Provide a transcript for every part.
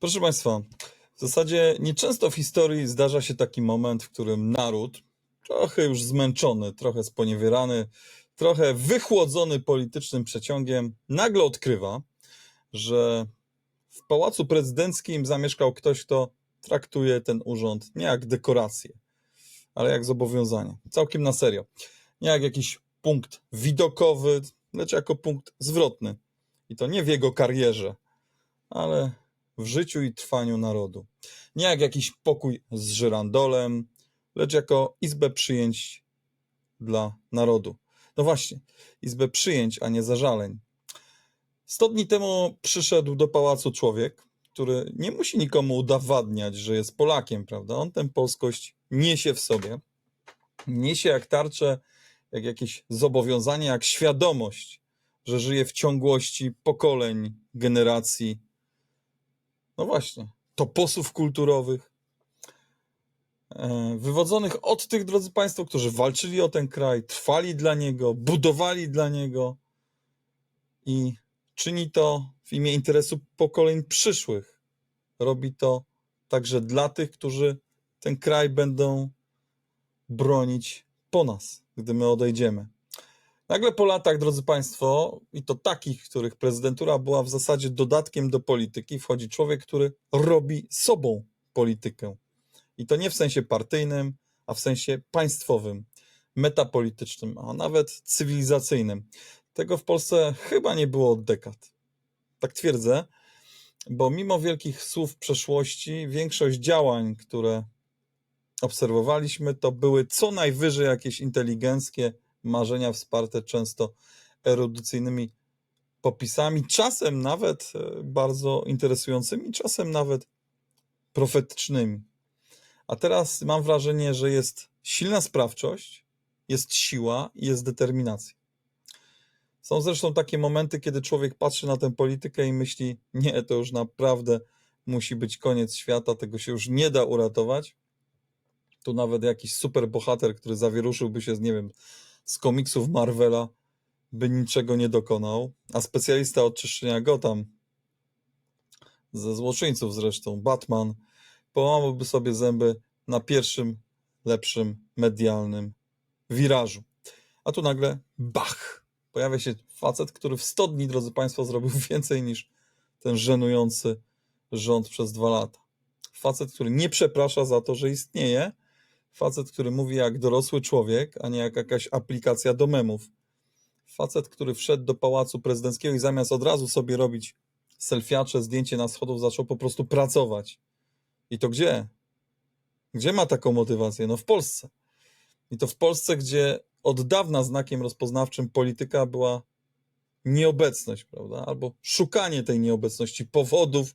Proszę Państwa, w zasadzie nieczęsto w historii zdarza się taki moment, w którym naród, trochę już zmęczony, trochę sponiewierany, trochę wychłodzony politycznym przeciągiem, nagle odkrywa, że w pałacu prezydenckim zamieszkał ktoś, kto traktuje ten urząd nie jak dekorację, ale jak zobowiązanie. Całkiem na serio. Nie jak jakiś punkt widokowy, lecz jako punkt zwrotny. I to nie w jego karierze, ale w życiu i trwaniu narodu. Nie jak jakiś pokój z żyrandolem, lecz jako izbę przyjęć dla narodu. No właśnie, izbę przyjęć, a nie zażaleń. Sto dni temu przyszedł do pałacu człowiek, który nie musi nikomu udowadniać, że jest Polakiem, prawda? On tę polskość niesie w sobie. Niesie jak tarczę, jak jakieś zobowiązanie, jak świadomość, że żyje w ciągłości pokoleń, generacji. No właśnie, toposów kulturowych, e, wywodzonych od tych, drodzy Państwo, którzy walczyli o ten kraj, trwali dla niego, budowali dla niego i czyni to w imię interesu pokoleń przyszłych. Robi to także dla tych, którzy ten kraj będą bronić po nas, gdy my odejdziemy. Nagle po latach, drodzy Państwo, i to takich, których prezydentura była w zasadzie dodatkiem do polityki, wchodzi człowiek, który robi sobą politykę. I to nie w sensie partyjnym, a w sensie państwowym, metapolitycznym, a nawet cywilizacyjnym. Tego w Polsce chyba nie było od dekad. Tak twierdzę, bo mimo wielkich słów przeszłości, większość działań, które obserwowaliśmy, to były co najwyżej jakieś inteligenckie marzenia wsparte często erudycyjnymi popisami, czasem nawet e, bardzo interesującymi, czasem nawet profetycznymi. A teraz mam wrażenie, że jest silna sprawczość, jest siła i jest determinacja. Są zresztą takie momenty, kiedy człowiek patrzy na tę politykę i myśli: Nie, to już naprawdę musi być koniec świata, tego się już nie da uratować. Tu nawet jakiś super bohater, który zawieruszyłby się z, nie wiem, z komiksów Marvela, by niczego nie dokonał. A specjalista od czyszczenia Gotham, ze złoczyńców zresztą, Batman, połamałby sobie zęby na pierwszym lepszym medialnym wirażu. A tu nagle bach! Pojawia się facet, który w 100 dni, drodzy Państwo, zrobił więcej niż ten żenujący rząd przez dwa lata. Facet, który nie przeprasza za to, że istnieje. Facet, który mówi jak dorosły człowiek, a nie jak jakaś aplikacja do memów. Facet, który wszedł do pałacu prezydenckiego i zamiast od razu sobie robić selfiacze, zdjęcie na schodów, zaczął po prostu pracować. I to gdzie? Gdzie ma taką motywację? No w Polsce. I to w Polsce, gdzie od dawna znakiem rozpoznawczym polityka była nieobecność, prawda? Albo szukanie tej nieobecności, powodów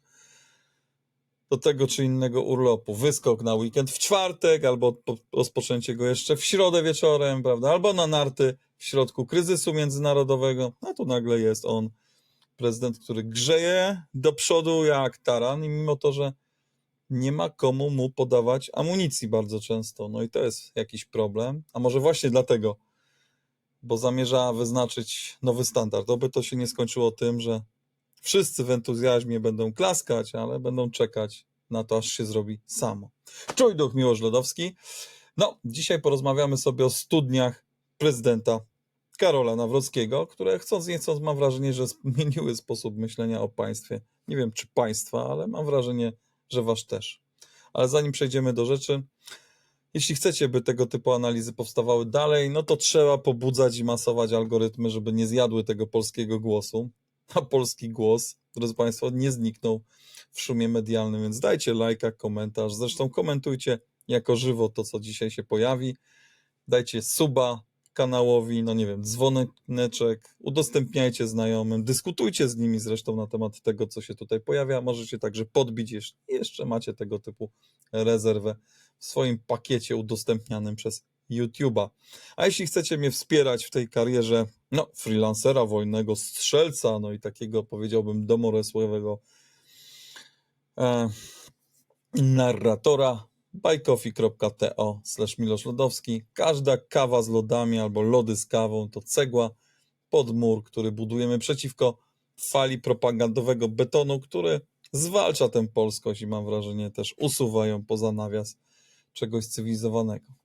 do tego czy innego urlopu. Wyskok na weekend w czwartek, albo po- rozpoczęcie go jeszcze w środę wieczorem, prawda? Albo na narty w środku kryzysu międzynarodowego. A tu nagle jest on, prezydent, który grzeje do przodu jak taran, i mimo to, że nie ma komu mu podawać amunicji bardzo często. No i to jest jakiś problem. A może właśnie dlatego, bo zamierza wyznaczyć nowy standard. Oby to się nie skończyło tym, że wszyscy w entuzjazmie będą klaskać, ale będą czekać na to, aż się zrobi samo. Czuj duch Miłosz Lodowski. No, dzisiaj porozmawiamy sobie o studniach prezydenta Karola Nawrockiego, które chcąc nie chcąc mam wrażenie, że zmieniły sposób myślenia o państwie. Nie wiem, czy państwa, ale mam wrażenie, że wasz też. Ale zanim przejdziemy do rzeczy, jeśli chcecie, by tego typu analizy powstawały dalej, no to trzeba pobudzać i masować algorytmy, żeby nie zjadły tego polskiego głosu. A polski głos, drodzy Państwo, nie zniknął w szumie medialnym, więc dajcie lajka, komentarz. Zresztą komentujcie jako żywo to, co dzisiaj się pojawi. Dajcie suba kanałowi, no nie wiem, dzwoneczek, udostępniajcie znajomym, dyskutujcie z nimi zresztą na temat tego, co się tutaj pojawia. Możecie także podbić, jeśli jeszcze macie tego typu rezerwę w swoim pakiecie udostępnianym przez YouTube'a. A jeśli chcecie mnie wspierać w tej karierze, no, freelancera, wolnego strzelca, no i takiego, powiedziałbym, domoresłowego e, narratora, bajkofi.to slash Milosz Lodowski. Każda kawa z lodami albo lody z kawą to cegła pod mur, który budujemy przeciwko fali propagandowego betonu, który zwalcza tę polskość i mam wrażenie też usuwa ją poza nawias czegoś cywilizowanego.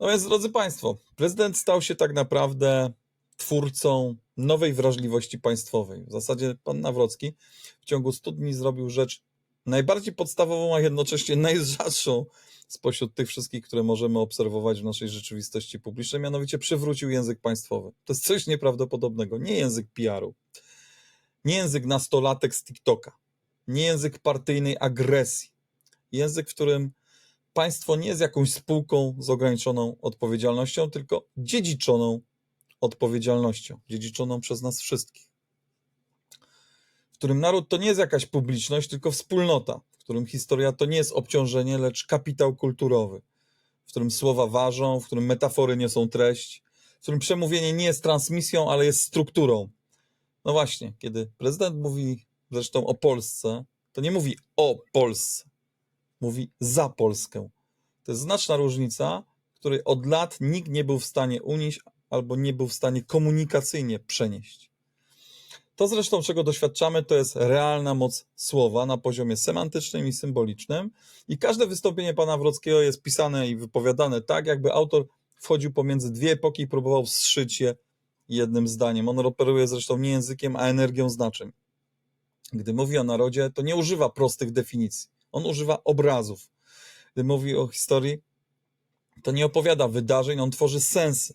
No więc, drodzy Państwo, prezydent stał się tak naprawdę twórcą nowej wrażliwości państwowej. W zasadzie pan Nawrocki w ciągu 100 dni zrobił rzecz najbardziej podstawową, a jednocześnie najrzadszą spośród tych wszystkich, które możemy obserwować w naszej rzeczywistości publicznej, mianowicie przywrócił język państwowy. To jest coś nieprawdopodobnego. Nie język PR-u, nie język nastolatek z TikToka, nie język partyjnej agresji. Język, w którym państwo nie jest jakąś spółką z ograniczoną odpowiedzialnością, tylko dziedziczoną odpowiedzialnością, dziedziczoną przez nas wszystkich. W którym naród to nie jest jakaś publiczność, tylko wspólnota, w którym historia to nie jest obciążenie, lecz kapitał kulturowy, w którym słowa ważą, w którym metafory nie są treść, w którym przemówienie nie jest transmisją, ale jest strukturą. No właśnie, kiedy prezydent mówi zresztą o Polsce, to nie mówi o Polsce, mówi za Polskę. To jest znaczna różnica, której od lat nikt nie był w stanie unieść albo nie był w stanie komunikacyjnie przenieść. To zresztą, czego doświadczamy, to jest realna moc słowa na poziomie semantycznym i symbolicznym. I każde wystąpienie pana Wrockiego jest pisane i wypowiadane tak, jakby autor wchodził pomiędzy dwie epoki i próbował wszyć je jednym zdaniem. On operuje zresztą nie językiem, a energią znaczeń. Gdy mówi o narodzie, to nie używa prostych definicji. On używa obrazów. Gdy mówi o historii, to nie opowiada wydarzeń, on tworzy sensy.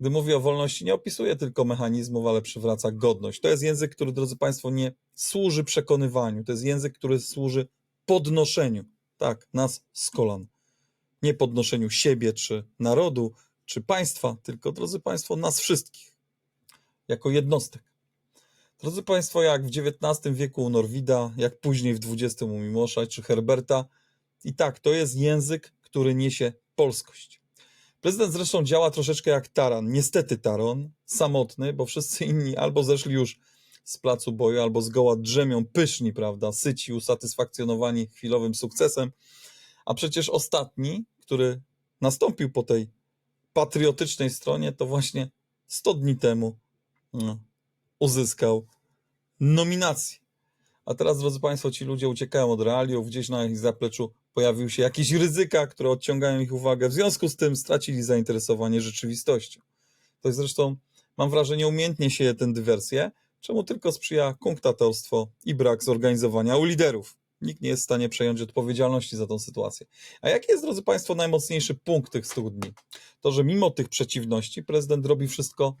Gdy mówi o wolności, nie opisuje tylko mechanizmów, ale przywraca godność. To jest język, który, drodzy Państwo, nie służy przekonywaniu. To jest język, który służy podnoszeniu, tak, nas z kolan. Nie podnoszeniu siebie, czy narodu, czy państwa, tylko, drodzy Państwo, nas wszystkich, jako jednostek. Drodzy Państwo, jak w XIX wieku u Norwida, jak później w XX u Mimosza czy Herberta, i tak, to jest język, który niesie polskość. Prezydent zresztą działa troszeczkę jak taran, niestety taron, samotny, bo wszyscy inni albo zeszli już z placu boju, albo zgoła drzemią pyszni, prawda, syci, usatysfakcjonowani chwilowym sukcesem, a przecież ostatni, który nastąpił po tej patriotycznej stronie, to właśnie 100 dni temu no, uzyskał nominację. A teraz, drodzy Państwo, ci ludzie uciekają od realiów, gdzieś na ich zapleczu pojawiły się jakieś ryzyka, które odciągają ich uwagę. W związku z tym stracili zainteresowanie rzeczywistością. To jest zresztą, mam wrażenie, umiejętnie sieje tę dywersję, czemu tylko sprzyja kunktatorstwo i brak zorganizowania u liderów. Nikt nie jest w stanie przejąć odpowiedzialności za tę sytuację. A jaki jest, drodzy Państwo, najmocniejszy punkt tych 100 dni? To, że mimo tych przeciwności prezydent robi wszystko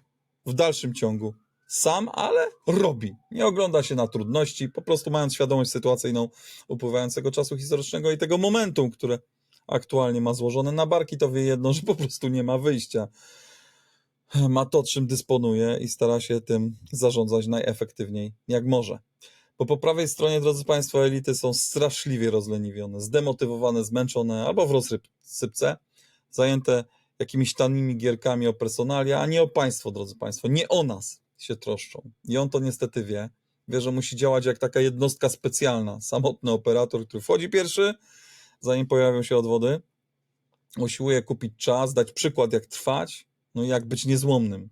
w dalszym ciągu sam, ale robi. Nie ogląda się na trudności, po prostu mając świadomość sytuacyjną upływającego czasu historycznego i tego momentum, które aktualnie ma złożone na barki, to wie jedno, że po prostu nie ma wyjścia. Ma to, czym dysponuje i stara się tym zarządzać najefektywniej, jak może. Bo po prawej stronie, drodzy Państwo, elity są straszliwie rozleniwione, zdemotywowane, zmęczone albo w rozsypce, zajęte jakimiś tanimi gierkami o personalia, a nie o państwo, drodzy Państwo, nie o nas się troszczą. I on to niestety wie. Wie, że musi działać jak taka jednostka specjalna, samotny operator, który wchodzi pierwszy, zanim pojawią się odwody, usiłuje kupić czas, dać przykład, jak trwać, no i jak być niezłomnym.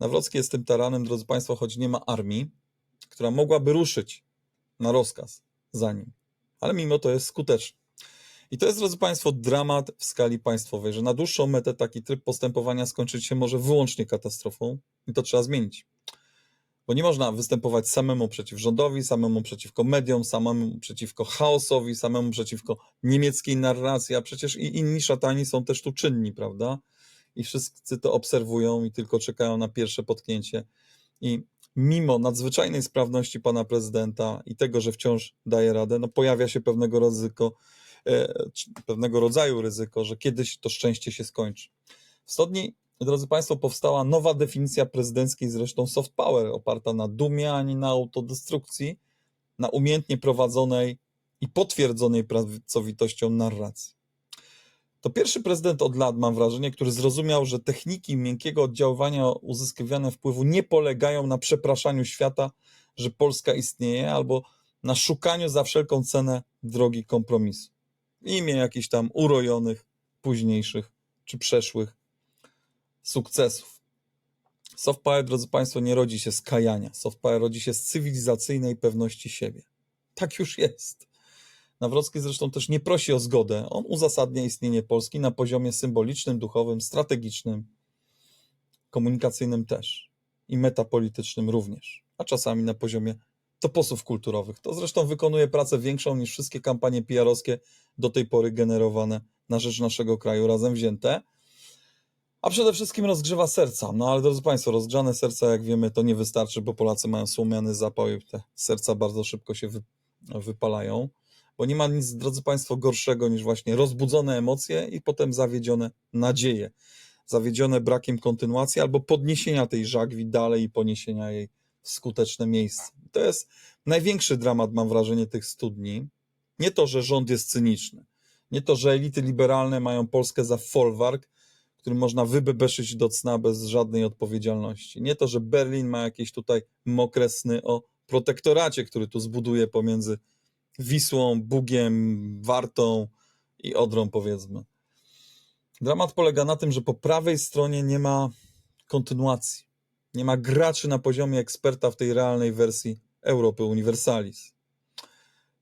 Nawrocki jest tym taranem, drodzy Państwo, choć nie ma armii, która mogłaby ruszyć na rozkaz za nim. Ale mimo to jest skuteczny. I to jest, drodzy Państwo, dramat w skali państwowej, że na dłuższą metę taki tryb postępowania skończyć się może wyłącznie katastrofą i to trzeba zmienić. Bo nie można występować samemu przeciw rządowi, samemu przeciwko mediom, samemu przeciwko chaosowi, samemu przeciwko niemieckiej narracji, a przecież i inni szatani są też tu czynni, prawda? I wszyscy to obserwują i tylko czekają na pierwsze potknięcie. I mimo nadzwyczajnej sprawności pana prezydenta i tego, że wciąż daje radę, no pojawia się pewnego ryzyko, pewnego rodzaju ryzyko, że kiedyś to szczęście się skończy. W 100 dni, drodzy Państwo, powstała nowa definicja prezydenckiej, zresztą soft power, oparta na dumie, a nie na autodestrukcji, na umiejętnie prowadzonej i potwierdzonej pracowitością narracji. To pierwszy prezydent od lat, mam wrażenie, który zrozumiał, że techniki miękkiego oddziaływania uzyskiwania wpływu nie polegają na przepraszaniu świata, że Polska istnieje, albo na szukaniu za wszelką cenę drogi kompromisu. Imię jakichś tam urojonych, późniejszych czy przeszłych sukcesów. Soft power, drodzy Państwo, nie rodzi się z kajania. Soft power rodzi się z cywilizacyjnej pewności siebie. Tak już jest. Nawrocki zresztą też nie prosi o zgodę. On uzasadnia istnienie Polski na poziomie symbolicznym, duchowym, strategicznym, komunikacyjnym też i metapolitycznym również, a czasami na poziomie toposów kulturowych. To zresztą wykonuje pracę większą niż wszystkie kampanie PR-owskie do tej pory generowane na rzecz naszego kraju razem wzięte. A przede wszystkim rozgrzewa serca. No ale drodzy Państwo, rozgrzane serca, jak wiemy, to nie wystarczy, bo Polacy mają słomiany zapał i te serca bardzo szybko się wy, wypalają. Bo nie ma nic, drodzy Państwo, gorszego niż właśnie rozbudzone emocje i potem zawiedzione nadzieje. Zawiedzione brakiem kontynuacji albo podniesienia tej żagwi dalej i poniesienia jej skuteczne miejsce. To jest największy dramat, mam wrażenie, tych studni. Nie to, że rząd jest cyniczny. Nie to, że elity liberalne mają Polskę za folwark, którym można wybebeszyć do cna bez żadnej odpowiedzialności. Nie to, że Berlin ma jakieś tutaj mokre sny o protektoracie, który tu zbuduje pomiędzy Wisłą, Bugiem, Wartą i Odrą, powiedzmy. Dramat polega na tym, że po prawej stronie nie ma kontynuacji. Nie ma graczy na poziomie eksperta w tej realnej wersji Europy Universalis.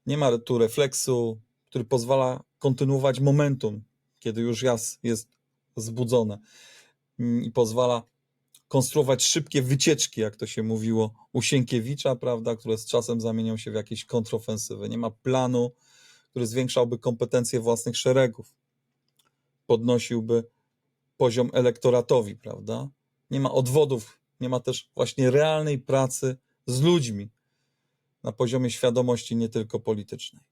Nie ma tu refleksu, który pozwala kontynuować momentum, kiedy już jas jest zbudzone i pozwala konstruować szybkie wycieczki, jak to się mówiło u Sienkiewicza, prawda, które z czasem zamienią się w jakieś kontrofensywy. Nie ma planu, który zwiększałby kompetencje własnych szeregów, podnosiłby poziom elektoratowi, prawda? Nie ma odwodów, nie ma też właśnie realnej pracy z ludźmi na poziomie świadomości nie tylko politycznej.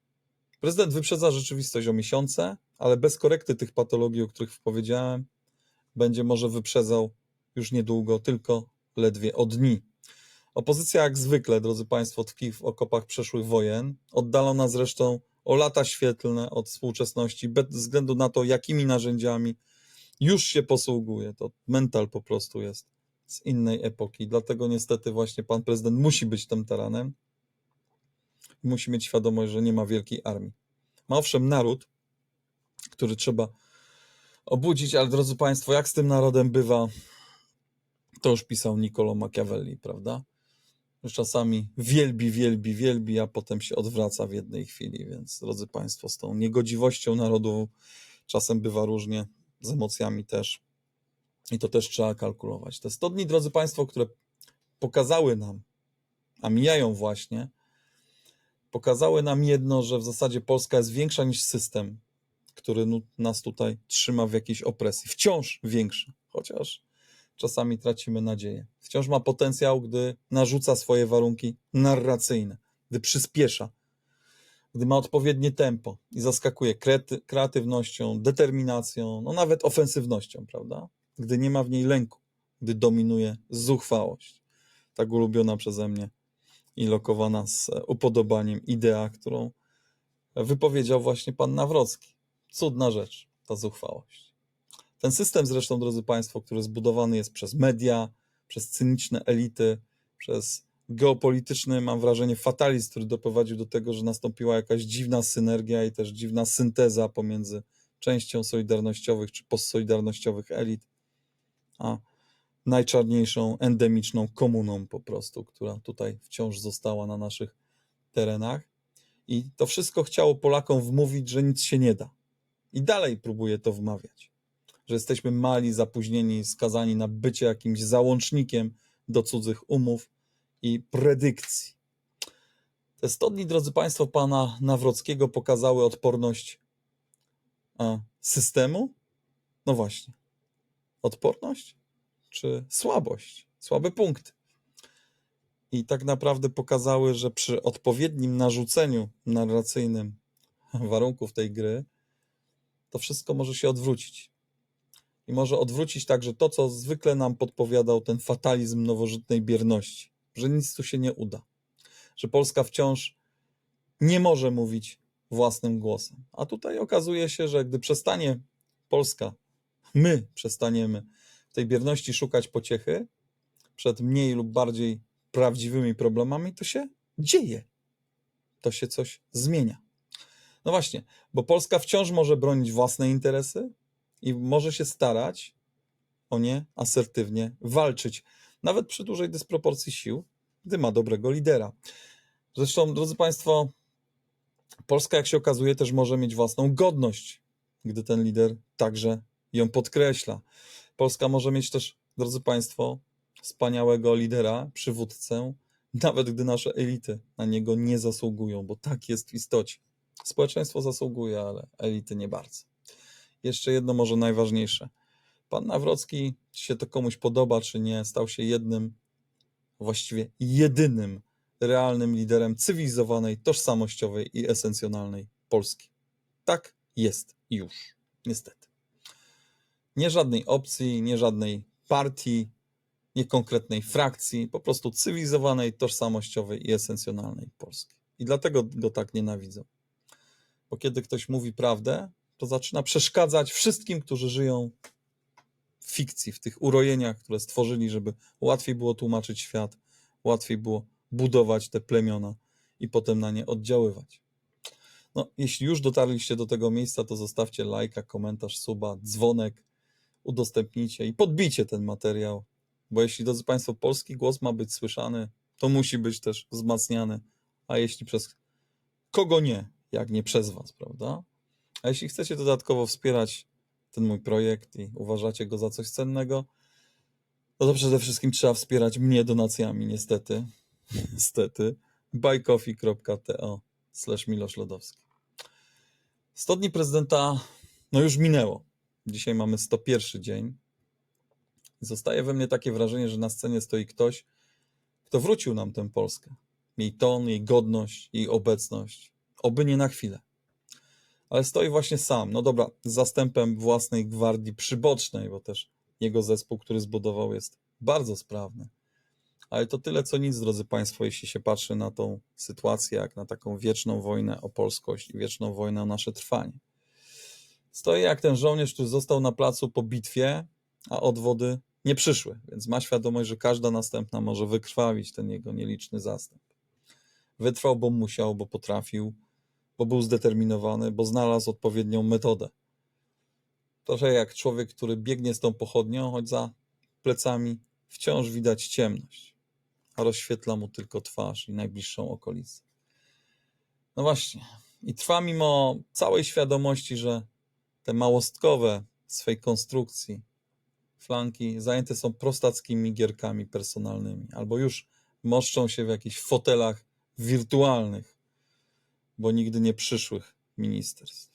Prezydent wyprzedza rzeczywistość o miesiące, ale bez korekty tych patologii, o których powiedziałem, będzie może wyprzedzał już niedługo, tylko ledwie o dni. Opozycja, jak zwykle, drodzy Państwo, tkwi w okopach przeszłych wojen, oddalona zresztą o lata świetlne od współczesności, bez względu na to, jakimi narzędziami już się posługuje. To mental po prostu jest z innej epoki. Dlatego niestety właśnie pan prezydent musi być tym taranem musi mieć świadomość, że nie ma wielkiej armii. Ma owszem naród, który trzeba obudzić, ale drodzy Państwo, jak z tym narodem bywa, to już pisał Niccolo Machiavelli, prawda? Że czasami wielbi, wielbi, wielbi, a potem się odwraca w jednej chwili, więc drodzy Państwo, z tą niegodziwością narodu czasem bywa różnie, z emocjami też. I to też trzeba kalkulować. Te 100 dni, drodzy Państwo, które pokazały nam, a mijają właśnie, pokazały nam jedno, że w zasadzie Polska jest większa niż system, który nas tutaj trzyma w jakiejś opresji. Wciąż większy, chociaż czasami tracimy nadzieję. Wciąż ma potencjał, gdy narzuca swoje warunki narracyjne, gdy przyspiesza, gdy ma odpowiednie tempo i zaskakuje kreatywnością, determinacją, no nawet ofensywnością, prawda? Gdy nie ma w niej lęku, gdy dominuje zuchwałość. Tak ulubiona przeze mnie i lokowana z e, upodobaniem idea, którą wypowiedział właśnie pan Nawrocki. Cudna rzecz, ta zuchwałość. Ten system zresztą, drodzy Państwo, który zbudowany jest przez media, przez cyniczne elity, przez geopolityczny, mam wrażenie, fatalizm, który doprowadził do tego, że nastąpiła jakaś dziwna synergia i też dziwna synteza pomiędzy częścią solidarnościowych czy postsolidarnościowych elit, a najczarniejszą, endemiczną komuną po prostu, która tutaj wciąż została na naszych terenach. I to wszystko chciało Polakom wmówić, że nic się nie da. I dalej próbuje to wmawiać, że jesteśmy mali, zapóźnieni, skazani na bycie jakimś załącznikiem do cudzych umów i predykcji. Te 100 dni, drodzy Państwo, pana Nawrockiego pokazały odporność systemu? No właśnie. Odporność? Czy słabość? Słabe punkty. I tak naprawdę pokazały, że przy odpowiednim narzuceniu narracyjnym warunków tej gry, to wszystko może się odwrócić. I może odwrócić także to, co zwykle nam podpowiadał ten fatalizm nowożytnej bierności, że nic tu się nie uda, że Polska wciąż nie może mówić własnym głosem. A tutaj okazuje się, że gdy przestanie Polska, my przestaniemy w tej bierności szukać pociechy przed mniej lub bardziej prawdziwymi problemami, to się dzieje. To się coś zmienia. No właśnie, bo Polska wciąż może bronić własne interesy i może się starać o nie asertywnie walczyć, nawet przy dużej dysproporcji sił, gdy ma dobrego lidera. Zresztą, drodzy Państwo, Polska, jak się okazuje, też może mieć własną godność, gdy ten lider także ją podkreśla. Polska może mieć też, drodzy Państwo, wspaniałego lidera, przywódcę, nawet gdy nasze elity na niego nie zasługują, bo tak jest w istocie. Społeczeństwo zasługuje, ale elity nie bardzo. Jeszcze jedno, może najważniejsze. Pan Nawrocki, czy się to komuś podoba, czy nie, stał się jednym, właściwie jedynym realnym liderem cywilizowanej, tożsamościowej i esencjonalnej Polski. Tak jest już, niestety. Nie żadnej opcji, nie żadnej partii, nie konkretnej frakcji, po prostu cywilizowanej, tożsamościowej i esencjonalnej Polski. I dlatego go tak nienawidzą. Bo kiedy ktoś mówi prawdę, to zaczyna przeszkadzać wszystkim, którzy żyją w fikcji, w tych urojeniach, które stworzyli, żeby łatwiej było tłumaczyć świat, łatwiej było budować te plemiona i potem na nie oddziaływać. No, jeśli już dotarliście do tego miejsca, to zostawcie lajka, komentarz, suba, dzwonek, udostępnijcie i podbijcie ten materiał, bo jeśli, drodzy Państwo, polski głos ma być słyszany, to musi być też wzmacniany, a jeśli przez kogo nie, jak nie przez Was, prawda? A jeśli chcecie dodatkowo wspierać ten mój projekt i uważacie go za coś cennego, no to przede wszystkim trzeba wspierać mnie donacjami, niestety. Niestety. buycoffee.to slash Milosz Lodowski. 100 dni prezydenta, no już minęło. Dzisiaj mamy 101 dzień. Zostaje we mnie takie wrażenie, że na scenie stoi ktoś, kto wrócił nam tę Polskę. Jej ton, jej godność, jej obecność. Oby nie na chwilę. Ale stoi właśnie sam. No dobra, z zastępem własnej gwardii przybocznej, bo też jego zespół, który zbudował, jest bardzo sprawny. Ale to tyle co nic, drodzy Państwo, jeśli się patrzy na tą sytuację, jak na taką wieczną wojnę o polskość i wieczną wojnę o nasze trwanie. Stoi jak ten żołnierz, który został na placu po bitwie, a odwody nie przyszły, więc ma świadomość, że każda następna może wykrwawić ten jego nieliczny zastęp. Wytrwał, bo musiał, bo potrafił, bo był zdeterminowany, bo znalazł odpowiednią metodę. Trochę jak człowiek, który biegnie z tą pochodnią, choć za plecami wciąż widać ciemność, a rozświetla mu tylko twarz i najbliższą okolicę. No właśnie. I trwa mimo całej świadomości, że te małostkowe w swej konstrukcji flanki zajęte są prostackimi gierkami personalnymi, albo już moszczą się w jakichś fotelach wirtualnych, bo nigdy nie przyszłych ministerstw,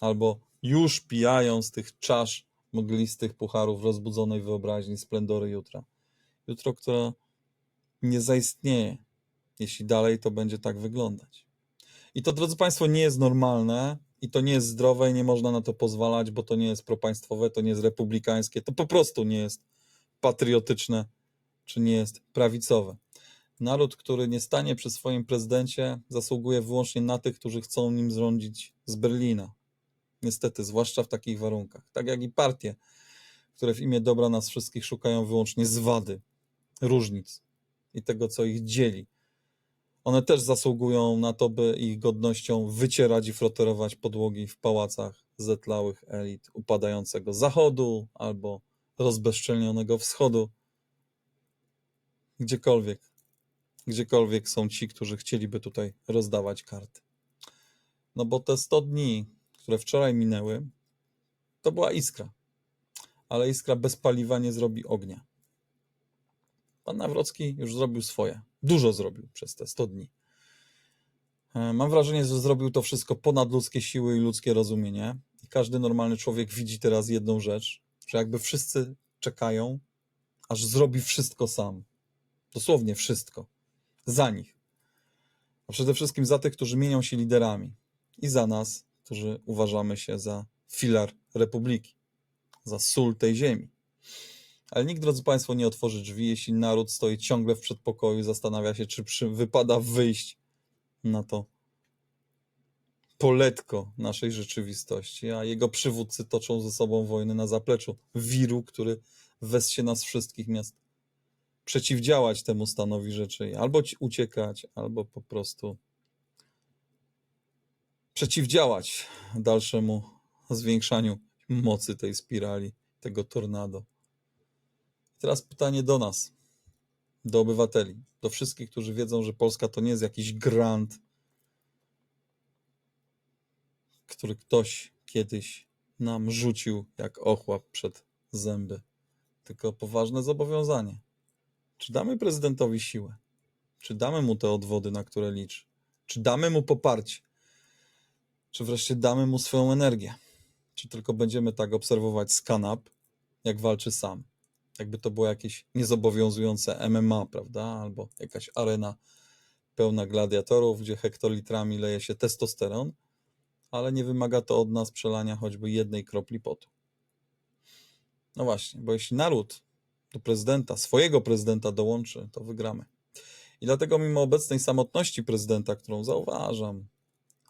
albo już pijają z tych czasz mglistych pucharów rozbudzonej wyobraźni splendory jutra. Jutro, które nie zaistnieje, jeśli dalej to będzie tak wyglądać. I to, drodzy Państwo, nie jest normalne i to nie jest zdrowe i nie można na to pozwalać, bo to nie jest propaństwowe, to nie jest republikańskie, to po prostu nie jest patriotyczne, czy nie jest prawicowe. Naród, który nie stanie przy swoim prezydencie, zasługuje wyłącznie na tych, którzy chcą nim rządzić z Berlina. Niestety, zwłaszcza w takich warunkach. Tak jak i partie, które w imię dobra nas wszystkich szukają wyłącznie zwady, różnic i tego, co ich dzieli. One też zasługują na to, by ich godnością wycierać i froterować podłogi w pałacach zetlałych elit upadającego zachodu albo rozbezczelnionego wschodu. Gdziekolwiek, gdziekolwiek są ci, którzy chcieliby tutaj rozdawać karty. No bo te 100 dni, które wczoraj minęły, to była iskra. Ale iskra bez paliwa nie zrobi ognia. Pan Nawrocki już zrobił swoje. Dużo zrobił przez te 100 dni. E, Mam wrażenie, że zrobił to wszystko ponad ludzkie siły i ludzkie rozumienie. I każdy normalny człowiek widzi teraz jedną rzecz, że jakby wszyscy czekają, aż zrobi wszystko sam. Dosłownie wszystko. Za nich. A przede wszystkim za tych, którzy mienią się liderami. I za nas, którzy uważamy się za filar republiki. Za sól tej ziemi. Ale nikt, drodzy Państwo, nie otworzy drzwi, jeśli naród stoi ciągle w przedpokoju zastanawia się, czy przy, wypada wyjść na to poletko naszej rzeczywistości, a jego przywódcy toczą ze sobą wojny na zapleczu wiru, który wessie nas wszystkich miast przeciwdziałać temu stanowi rzeczy, albo ci uciekać, albo po prostu przeciwdziałać dalszemu zwiększaniu mocy tej spirali, tego tornado. Teraz pytanie do nas, do obywateli, do wszystkich, którzy wiedzą, że Polska to nie jest jakiś grant, który ktoś kiedyś nam rzucił jak ochłap przed zęby, tylko poważne zobowiązanie. Czy damy prezydentowi siłę? Czy damy mu te odwody, na które liczy? Czy damy mu poparcie? Czy wreszcie damy mu swoją energię? Czy tylko będziemy tak obserwować z kanap, jak walczy sam? Jakby to było jakieś niezobowiązujące MMA, prawda? Albo jakaś arena pełna gladiatorów, gdzie hektolitrami leje się testosteron, ale nie wymaga to od nas przelania choćby jednej kropli potu. No właśnie, bo jeśli naród do prezydenta, swojego prezydenta dołączy, to wygramy. I dlatego mimo obecnej samotności prezydenta, którą zauważam,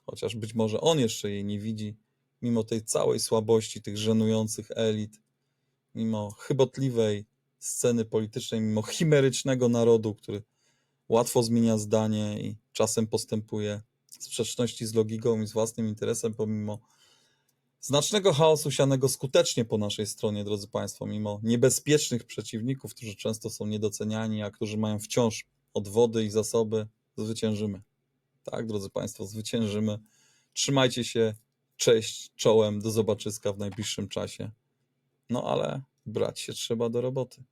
chociaż być może on jeszcze jej nie widzi, mimo tej całej słabości tych żenujących elit, mimo chybotliwej sceny politycznej, mimo chimerycznego narodu, który łatwo zmienia zdanie i czasem postępuje w sprzeczności z logiką i z własnym interesem, pomimo znacznego chaosu sianego skutecznie po naszej stronie, drodzy Państwo, mimo niebezpiecznych przeciwników, którzy często są niedoceniani, a którzy mają wciąż odwody i zasoby, zwyciężymy. Tak, drodzy Państwo, zwyciężymy. Trzymajcie się, cześć, czołem, do zobaczyska w najbliższym czasie. No ale brać się trzeba do roboty.